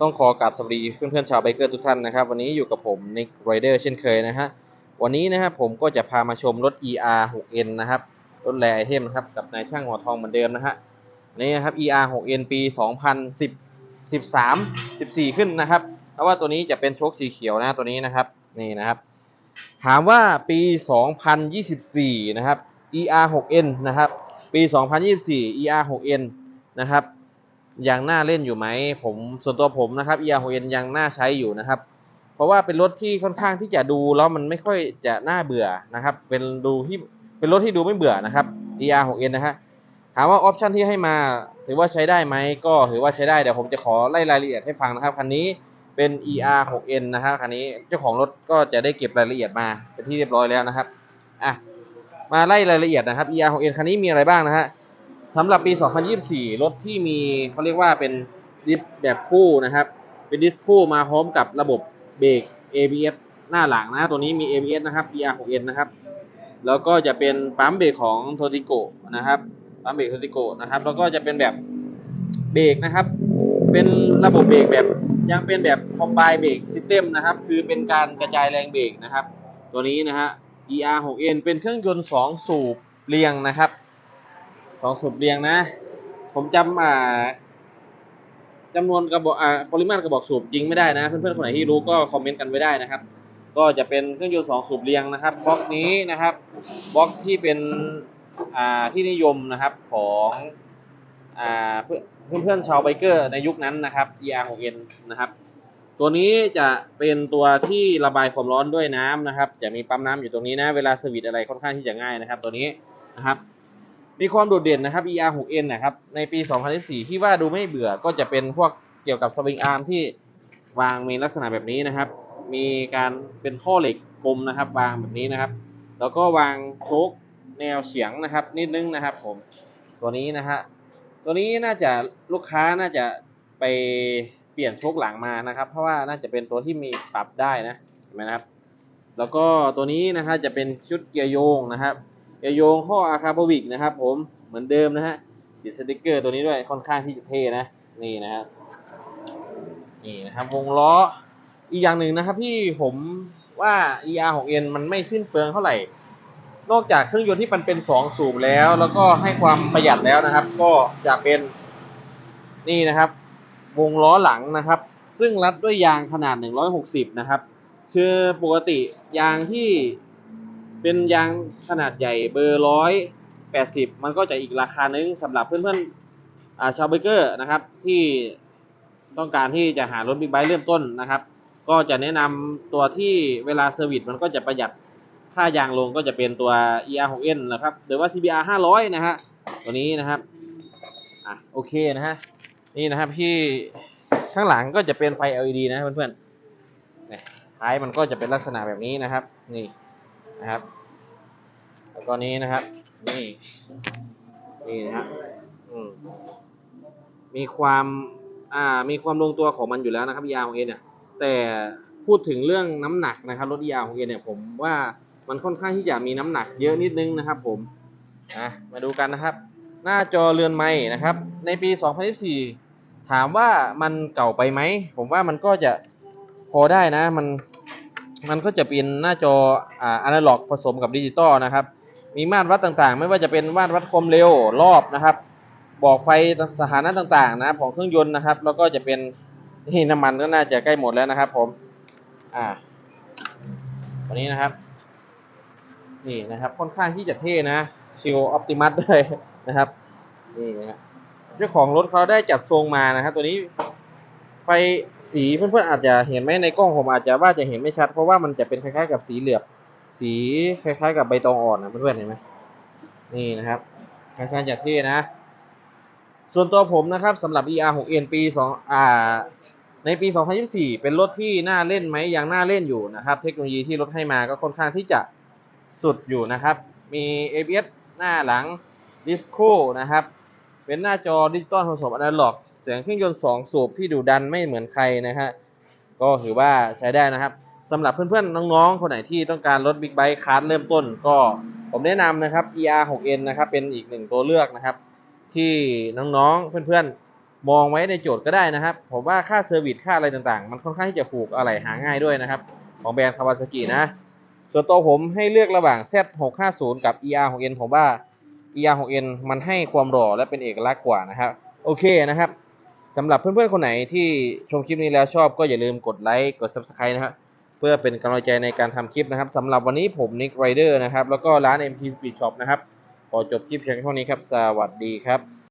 ต้องขอกราบสวัสดีเพื่อนๆชาวไบเกอร์ทุกท่านนะครับ วันนี้อยู่กับผมนิกไรเดอร์เช่นเคยนะฮะวันนี้นะครับผมก็จะพามาชมรถ ER 6N นะครับรถแรไอเทมนะครับกับนายช่างหัวทองเหมือนเดิมนะฮะนี่นะครับ ER 6N ปี 2010 13 14 ขึ้นนะครับ เพราะว่าตัวนี้จะเป็นโชคสีเขียวนะตัวนี้นะครับนี่นะครับ ถามว่าปี 2024 นะครับ ER 6N นะครับปี 2024 ER 6N นะครับ ยังน่าเล่นอยู่ไหมผมส่วนตัวผมนะครับ ER 6N ยังน่าใช้อยู่นะครับ เพราะว่าเป็นรถที่ค่อนข้างที่จะดูแล้วมันไม่ค่อยจะน่าเบื่อนะครับ เป็นดูที่เป็นรถที่ดูไม่เบื่อนะครับ ER 6N นะฮะถามว่าออปชันที่ให้มาถือว่าใช้ได้ไหมก็ถือว่าใช้ได้เดี๋ยวผมจะขอไล่รายละเอียดให้ฟังนะครับคันนี้เป็น ER 6N นะครับคันนี้เจ้าของรถก็จะได้เก็บรายละเอียดมาเป็นที่เรียบร้อยแล้วนะครับอะมาไล่รายละเอียดนะครับ ER 6N คันนี้มีอะไรบ้างนะฮะ สำหรับปี 2024 รถที่มีเขาเรียกว่าเป็นดิสแบบคู่นะครับ เป็นดิสคู่มาพร้อมกับระบบเบรก ABS หน้าหลังนะ ตัวนี้มี ABS นะครับ ER6N นะครับ แล้วก็จะเป็นปั๊มเบรกของโทติโกนะครับ ปั๊มเบรกโทติโกนะครับ แล้วก็จะเป็นแบบเบรกนะครับ เป็นระบบเบรกแบบยังเป็นแบบคอมไบเบรกซิสเต็มนะครับ คือเป็นการกระจายแรงเบรกนะครับ ตัวนี้นะฮะ ER6N เป็นเครื่องยนต์ 2 สูบเรียงนะครับ สองสูบเรียงนะ ผมจำอ่าจำนวนกระบอกอ่าปริมาตรกระบอกสูบจริงไม่ได้นะ เพื่อนๆคนไหนที่รู้ก็คอมเมนต์กันไว้ได้นะครับ ก็จะเป็นเครื่องยนต์สองสูบเรียงนะครับบล็อกนี้นะครับบล็อกที่เป็นอ่าที่นิยมนะครับของอ่าเพื่อนเพื่อนๆชาวไบเกอร์ในยุคนั้นนะครับ ER6N นะครับ ตัวนี้จะเป็นตัวที่ระบายความร้อนด้วยน้ำนะครับ จะมีปั๊มน้ำอยู่ตรงนี้นะ เวลาสวิตอะไรค่อนข้างที่จะง่ายนะครับ ตัวนี้นะครับ มีความโดดเด่นนะครับ ER6N นะครับ ในปี 2014 ที่ว่าดูไม่เบื่อก็จะเป็นพวกเกี่ยวกับสวิงอาร์มที่วางมีลักษณะแบบนี้นะครับ มีการเป็นข้อเหล็กกลมนะครับ วางแบบนี้นะครับ แล้วก็วางโชคแนวเฉียงนะครับ นิดนึงนะครับ ผม ตัวนี้นะฮะ ตัวนี้น่าจะลูกค้าน่าจะไปเปลี่ยนโชคหลังมานะครับ เพราะว่าน่าจะเป็นตัวที่มีปรับได้นะ เห็นไหมครับ แล้วก็ตัวนี้นะฮะจะเป็นชุดเกียร์โยงนะครับ เกียร์โยงข้ออาคาโบวิกนะครับ ผมเหมือนเดิมนะฮะติดสติกเกอร์ตัวนี้ด้วยค่อนข้างที่จะเท่นะนี่นะครับนี่นะครับวงล้ออีกอย่างหนึ่งนะครับที่ผมว่า ER6N มันไม่สิ้นเปลืองเท่าไหร่ นอกจากเครื่องยนต์ที่มันเป็น 2 สูบแล้ว แล้วก็ให้ความประหยัดแล้วนะครับ ก็จะเป็นนี่นะครับ วงล้อหลังนะครับ ซึ่งรัดด้วยยางขนาด 160 นะครับ คือปกติยางที่ เป็นยางขนาดใหญ่เบอร์ร้อยแปดสิบมันก็จะอีกราคานึงสำหรับเพื่อนๆชาวไบเกอร์นะครับ ที่ต้องการที่จะหารถบิ๊กไบค์เริ่มต้นนะครับ ก็จะแนะนำตัวที่เวลาเซอร์วิสมันก็จะประหยัดค่ายางลงก็จะเป็นตัว ER6N นะครับหรือว่า CBR 500 นะฮะตัวนี้นะครับอะโอเคนะฮะนี่นะครับที่ข้างหลังก็จะเป็นไฟ LED นะเพื่อนๆเนี่ยท้ายมันก็จะเป็นลักษณะแบบนี้นะครับ นี่ นะครับ แล้วก็นี้นะครับ นี่ นี่นะฮะอืมมีความอ่ามีความลงตัวของมันอยู่แล้วนะครับ ER ของเอเนี่ย แต่พูดถึงเรื่องน้ำหนักนะครับรถ ER ของเอเนี่ยผมว่ามันค่อนข้างที่จะมีน้ำหนักเยอะนิดนึงนะครับ ผมอะมาดูกันนะครับ หน้าจอเรือนไม้นะครับ ในปี 2024ถามว่ามันเก่าไปไหม ผมว่ามันก็จะพอได้นะ มัน มันก็จะเป็นหน้าจออ่าอนาล็อกผสมกับดิจิตอลนะครับ มีมาตรวัดต่างๆ ไม่ว่าจะเป็นมาตรวัดความเร็วรอบนะครับ บอกไฟสถานะต่างๆนะของเครื่องยนต์นะครับ แล้วก็จะเป็นนี่น้ำมันก็น่าจะใกล้หมดแล้วนะครับ ผมอ่าตัวนี้นะครับ นี่นะครับ ค่อนข้างที่จะเท่นะชิลออปติมัสด้วยนะครับนี่นะเจ้าของรถเขาได้จัดทรงมานะครับ ตัวนี้ ไฟสีเพื่อนๆอาจจะเห็นไหมในกล้องผมอาจจะว่าจะเห็นไม่ชัด เพราะว่ามันจะเป็นคล้ายๆกับสีเหลือบ สีคล้ายๆกับใบตองอ่อนนะเพื่อนๆเห็นไหมนี่นะครับค่อนข้างจะเท่นะ ส่วนตัวผมนะครับสำหรับ ER6N ปี2อ่าในปี 2024 เป็นรถที่น่าเล่นไหมยังน่าเล่นอยู่นะครับ เทคโนโลยีที่รถให้มาก็ค่อนข้างที่จะสุดอยู่นะครับ มี ABS หน้าหลังดิสโ o นะครับ เป็นหน้าจอดิจิตอลผสมอนาล็อก เสียงเครื่องยนต์ 2 สูบที่ดุดันไม่เหมือนใครนะฮะ ก็ถือว่าใช้ได้นะครับสำหรับเพื่อนๆ น้องๆ คนไหนที่ต้องการรถบิ๊กไบค์คาร์เริ่มต้น ก็ผมแนะนำนะครับ ER6N นะครับ เป็นอีกหนึ่งตัวเลือกนะครับ ที่น้องๆ เพื่อนๆ มองไว้ในโจทย์ก็ได้นะครับ ผมว่าค่าเซอร์วิสค่าอะไรต่างๆ มันค่อนข้างที่จะถูกอะไรหาง่ายด้วยนะครับ ของแบรนด์คาวาซากินะ ส่วนตัวผมให้เลือกระหว่าง Z650 กับ ER6N ผมว่า ER6N มันให้ความหล่อและเป็นเอกลักษณ์กว่านะครับ โอเคนะครับ สำหรับเพื่อนๆคนไหนที่ชมคลิปนี้แล้วชอบก็อย่าลืมกดไลค์กด Subscribe นะครับเพื่อเป็นกำลังใจในการทำคลิปนะครับสำหรับวันนี้ผมนิกไรเดอร์นะครับแล้วก็ร้าน MT Speed Shop นะครับขอจบคลิปเพียงเท่านี้ครับ สวัสดีครับ